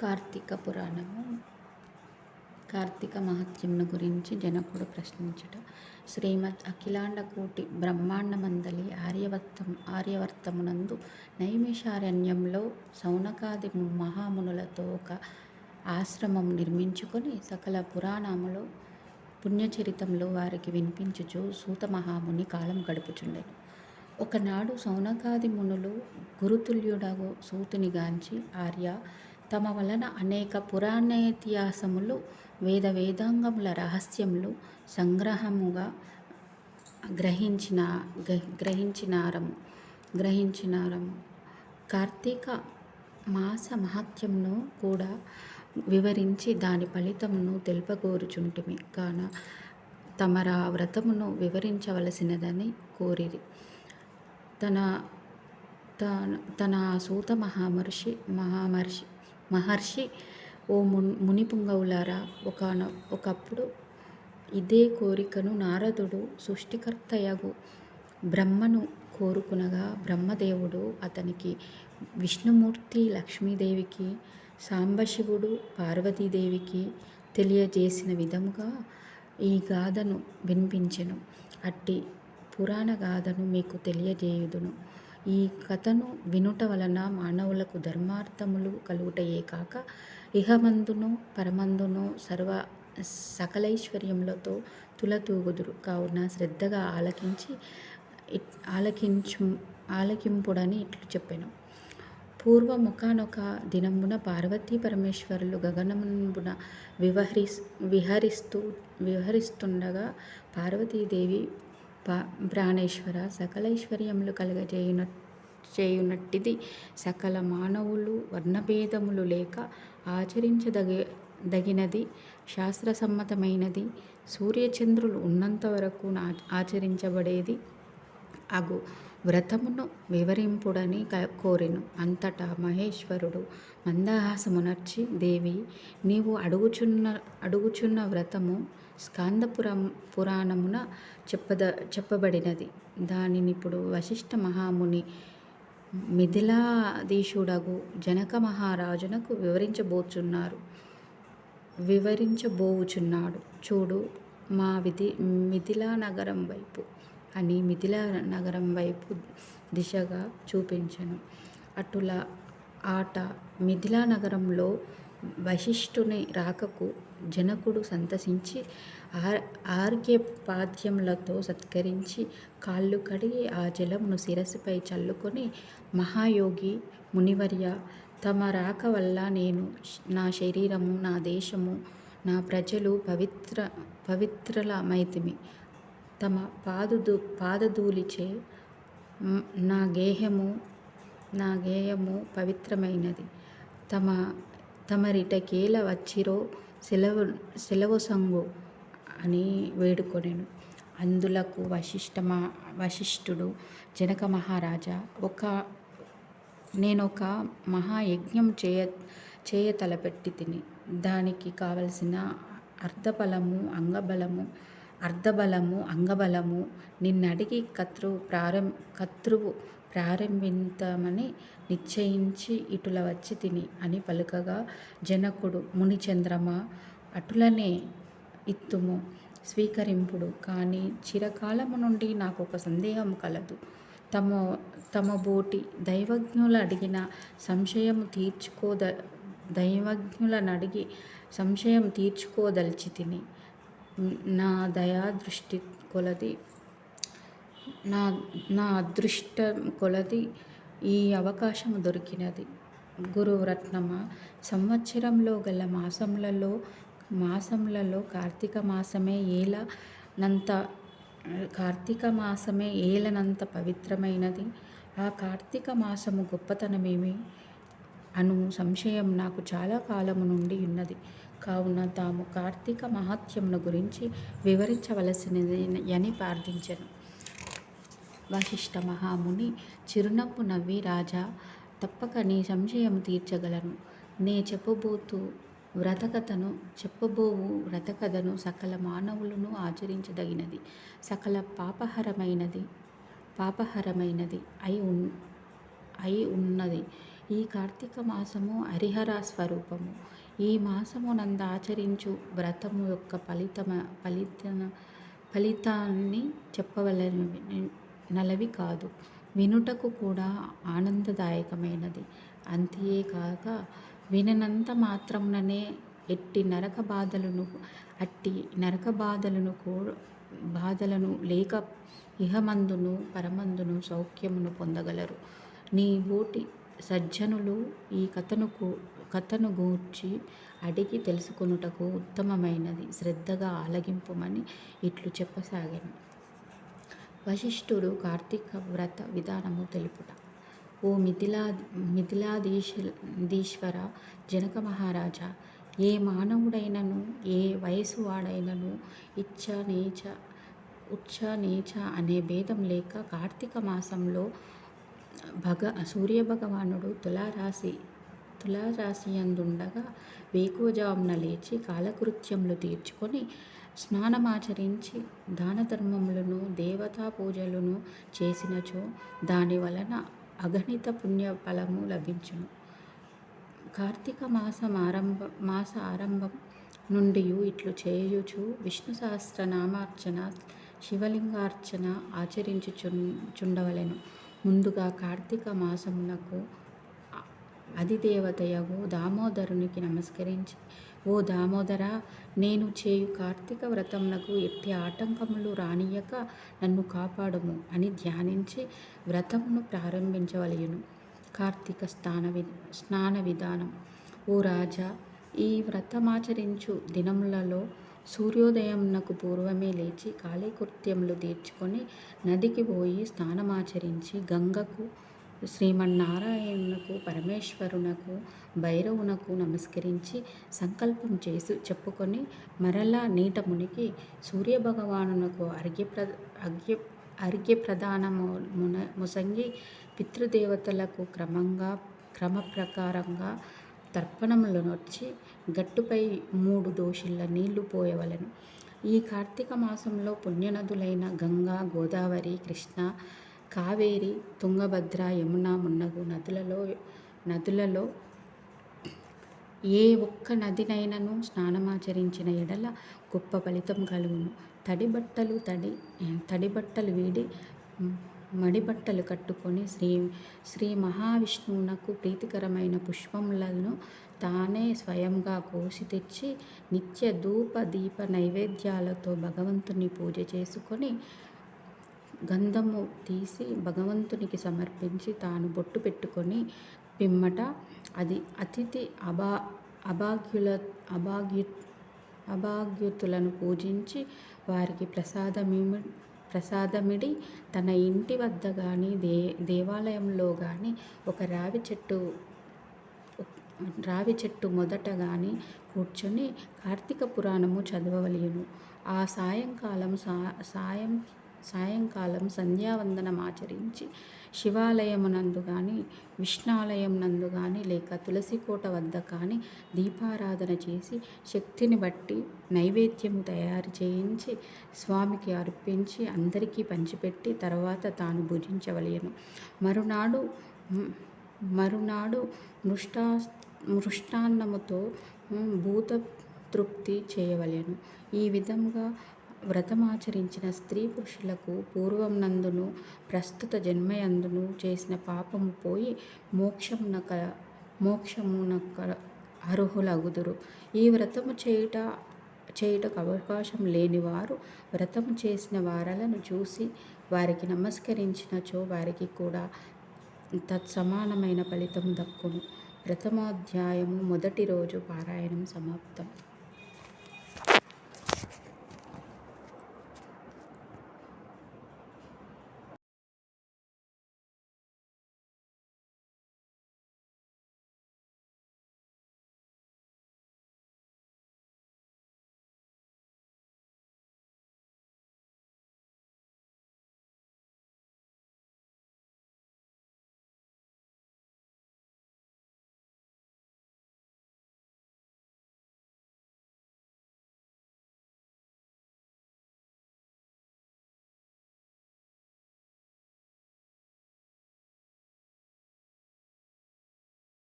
కార్తీక పురాణము కార్తీక మహత్యమును గురించి జనకుడు ప్రశ్నించుట. శ్రీమద్ అఖిలాండ కోటి బ్రహ్మాండమందలి ఆర్యవర్తం ఆర్యవర్తమునందు నైమిషారణ్యంలో సౌనకాది మహామునులతో ఒక ఆశ్రమం నిర్మించుకొని సకల పురాణములు పుణ్యచరితంలో వారికి వినిపించుచు సూత మహాముని కాలం గడుపుచుండెను. ఒకనాడు సౌనకాది మునులు గురుతుల్యుడగు సూతునిగాంచి ఆర్య తమ వలన అనేక పురాణేతిహాసములు వేద వేదాంగముల రహస్యములు సంగ్రహముగా గ్రహించిన గ్రహించినారము. గ్రహించినారము. కార్తీక మాస మహత్యమును కూడా వివరించి దాని ఫలితమును తెలుపగోరుచుంటిమి. కాన తమరా వ్రతమును వివరించవలసినదని కోరిరి. తన తన తన సూత మహామహర్షి మహామహర్షి మహర్షి ఓ మున్ మునిపుంగవులారా ఒకన ఒకప్పుడు ఇదే కోరికను నారదుడు సృష్టికర్తయగు. బ్రహ్మను కోరుకునగా బ్రహ్మదేవుడు అతనికి విష్ణుమూర్తి లక్ష్మీదేవికి సాంబశివుడు పార్వతీదేవికి తెలియజేసిన విధముగా ఈ గాథను వినిపించెను. అట్టి పురాణ గాథను మీకు తెలియజేయుదును. ఈ కథను వినుట వలన మానవులకు ధర్మార్థములు కలుగుటయే కాక ఇహమందును పరమందును సర్వ సకలైశ్వర్యములతో తులతూగుదురు. కావున శ్రద్ధగా ఆలకించి ఆలకించు ఆలకింపుడని ఇట్లు చెప్పాను. పూర్వముఖానొక దినమున పార్వతీ పరమేశ్వరులు గగనమున వివహరి విహరిస్తూ విహరిస్తుండగా పార్వతీదేవి ప్రాణేశ్వర సకలైశ్వర్యములు కలగజేయున చేయునట్టిది సకల మానవులు వర్ణభేదములు లేక ఆచరించదగ దగినది శాస్త్రసమ్మతమైనది సూర్యచంద్రులు ఉన్నంత వరకు ఆచరించబడేది. అగు వ్రతమును వివరింపుడని కోరెను. అంతటా మహేశ్వరుడు మందహాసమునర్చి దేవి నీవు అడుగుచున్న అడుగుచున్న వ్రతము స్కాందపురం పురాణమున చెప్పద చెప్పబడినది. దానిని ఇప్పుడు వశిష్ఠ మహాముని మిథిలాధీశుడగు జనక మహారాజునకు వివరించబోచున్నారు. వివరించబోవుచున్నాడు. చూడు మా విధి మిథిలా నగరం వైపు అని మిథిలా నగరం వైపు దిశగా చూపించను. అటుల ఆట మిథిలా నగరంలో వశిష్ఠుని రాకకు జనకుడు సంతసించి ఆర్ ఆర్ఘ్యపాద్యములతో సత్కరించి కాళ్ళు కడిగి ఆ జలమును శిరస్సుపై చల్లుకొని మహాయోగి మునివర్య తమ రాక వల్ల నేను నా శరీరము నా దేశము నా ప్రజలు పవిత్ర పవిత్రలమైతిమి తమ పాదుదు పాదధూలిచే నా గేహము నా గేయము పవిత్రమైనది. తమ తమరిటకేల వచ్చిరో సెలవు సెలవు సంగు అని వేడుకొనెను. అందులకు వశిష్ఠమా వశిష్ఠుడు జనక మహారాజా ఒక నేనొక మహాయజ్ఞం చేయ చేయ తలపెట్టి తిని దానికి కావలసిన అర్ధబలము అంగబలము అర్ధబలము అంగబలము నిన్నడిగి కతృ ప్రారం కతృవు ప్రారంభింతమని నిశ్చయించి ఇటుల వచ్చి తిని అని పలుకగా జనకుడు మునిచంద్రమ అటులనే ఇత్తుము స్వీకరింపుడు. కానీ చిరకాలము నుండి నాకు ఒక సందేహం కలదు. తమ తమ బోటి దైవజ్ఞులు అడిగిన సంశయం తీర్చుకోద దైవజ్ఞులను అడిగి సంశయం తీర్చుకోదలిచి తిని. నా దయాదృష్టి కొలది నా నా అదృష్టం కొలది ఈ అవకాశం దొరికినది. గురురత్నమ సంవత్సరంలో గల మాసములలో మాసములలో కార్తీక మాసమే ఏలనంత కార్తీక మాసమే ఏలనంత పవిత్రమైనది. ఆ కార్తీక మాసము గొప్పతనమేమి అను సంశయం నాకు చాలా కాలము నుండి ఉన్నది. కావున తాము కార్తీక మహాత్యమును గురించి వివరించవలసినది అని ప్రార్థించను. వశిష్ఠ మహాముని చిరునవ్వు నవ్వి రాజా తప్పక నీ సంశయం తీర్చగలను. నే చెప్పబోతూ వ్రతకథను చెప్పబోవు వ్రతకథను సకల మానవులను ఆచరించదగినది. సకల పాపహరమైనది పాపహరమైనది అయి ఉన్ అయి ఉన్నది. ఈ కార్తీక మాసము హరిహర స్వరూపము. ఈ మాసము నంద ఆచరించు వ్రతము యొక్క ఫలితమ ఫలిత ఫలితాన్ని చెప్పవలనవి నలవి కాదు. వినుటకు కూడా ఆనందదాయకమైనది. అంతేకాక విననంత మాత్రంననే ఎట్టి నరక బాధలను అట్టి నరక బాధలను కూ బాధలను లేక ఇహమందును పరమందును సౌఖ్యమును పొందగలరు. నీ బోటి సజ్జనులు ఈ కథను కథను గూర్చి అడిగి తెలుసుకొనుటకు ఉత్తమమైనది. శ్రద్ధగా ఆలగింపుమని ఇట్లు చెప్పసాగాను. వశిష్ఠుడు కార్తీక వ్రత విధానము తెలుపుట. ఓ మిథిలా మిథిలాధీశ్వర జనక మహారాజా ఏ మానవుడైనను ఏ వయసు వాడైనను ఇచ్చ నీచ ఉచ్చ నీచ అనే భేదం లేక కార్తీక మాసంలో భగ సూర్యభగవానుడు తులారాశి తులారాశి అందుండగా వేకువజామున లేచి కాలకృత్యములు తీర్చుకొని స్నానమాచరించి దాన ధర్మములను దేవతా పూజలను చేసినచో దాని వలన అగణిత పుణ్య ఫలము లభించును. కార్తీక మాసం ఆరంభ మాస ఆరంభం నుండి ఇట్లు చేయుచు విష్ణు సహస్రనామార్చన శివలింగార్చన ఆచరించుచుండవలెను. ముందుగా కార్తీక మాసమునకు అధిదేవతయగు దామోదరునికి నమస్కరించి ఓ దామోదర నేను చేయు కార్తీక వ్రతమునకు ఎట్టి ఆటంకములు రానియక నన్ను కాపాడము అని ధ్యానించి వ్రతమును ప్రారంభించవలయును కార్తీక స్నాన వి స్నాన విధానం. ఓ రాజా ఈ వ్రతమాచరించు దినములలో సూర్యోదయంనకు పూర్వమే లేచి కాళీకృత్యములు తీర్చుకొని నదికి పోయి స్నానమాచరించి గంగకు శ్రీమన్నారాయణునకు పరమేశ్వరునకు భైరవునకు నమస్కరించి సంకల్పం చేసి చెప్పుకొని మరలా నీట మునిగి సూర్యభగవానునకు అర్ఘ్యప్ర అర్ఘ్య అర్ఘ్యప్రదానము మున ముసంగి పితృదేవతలకు క్రమంగా క్రమ ప్రకారంగా తర్పణములనొచ్చి గట్టుపై మూడు దోషుల నీళ్ళు పోయవలను. ఈ కార్తీక మాసంలో పుణ్యనదులైన గంగా గోదావరి కృష్ణ కావేరి తుంగభద్ర యమున మున్నగు నదులలో నదులలో ఏ ఒక్క నదినైనను స్నానమాచరించిన ఎడల గొప్ప ఫలితం కలుగును. తడి బట్టలు తడి తడి బట్టలు వీడి మడిబట్టలు కట్టుకొని శ్రీ శ్రీ మహావిష్ణువునకు ప్రీతికరమైన పుష్పములను తానే స్వయంగా కోసి తెచ్చి నిత్య ధూప దీప నైవేద్యాలతో భగవంతుని పూజ చేసుకొని గంధము తీసి భగవంతునికి సమర్పించి తాను బొట్టు పెట్టుకొని పిమ్మట అది అతిథి అభా అభాగ్యుల అభాగ్యు అభాగ్యుతులను పూజించి వారికి ప్రసాదమిమి ప్రసాదమిడి తన ఇంటి వద్ద కానీ దే దేవాలయంలో కానీ ఒక రావి చెట్టు రావి చెట్టు మొదట కానీ కూర్చొని కార్తీక పురాణము చదవవలయును. ఆ సాయంకాలం సా సాయం సాయంకాలం సంధ్యావందనం ఆచరించి శివాలయమునందు కానీ విష్ణాలయం నందు కానీ లేక తులసికోట వద్ద కానీ దీపారాధన చేసి శక్తిని బట్టి నైవేద్యము తయారు చేయించి స్వామికి అర్పించి అందరికీ పంచిపెట్టి తర్వాత తాను భుజించవలేను. మరునాడు మరునాడు మృష్టా మృష్టాన్నముతో భూత తృప్తి చేయవలెను. ఈ విధంగా వ్రతమాచరించిన స్త్రీ పురుషులకు పూర్వం నందును ప్రస్తుత జన్మయందును చేసిన పాపము పోయి మోక్షమునక మోక్షమునక అర్హులగుదురు. ఈ వ్రతము చేయుట చేయుటకు అవకాశం లేని వారు వ్రతము చేసిన వారలను చూసి వారికి నమస్కరించినచో వారికి కూడా తత్సమానమైన ఫలితం దక్కును. ప్రథమాధ్యాయము మొదటి రోజు పారాయణం సమాప్తం.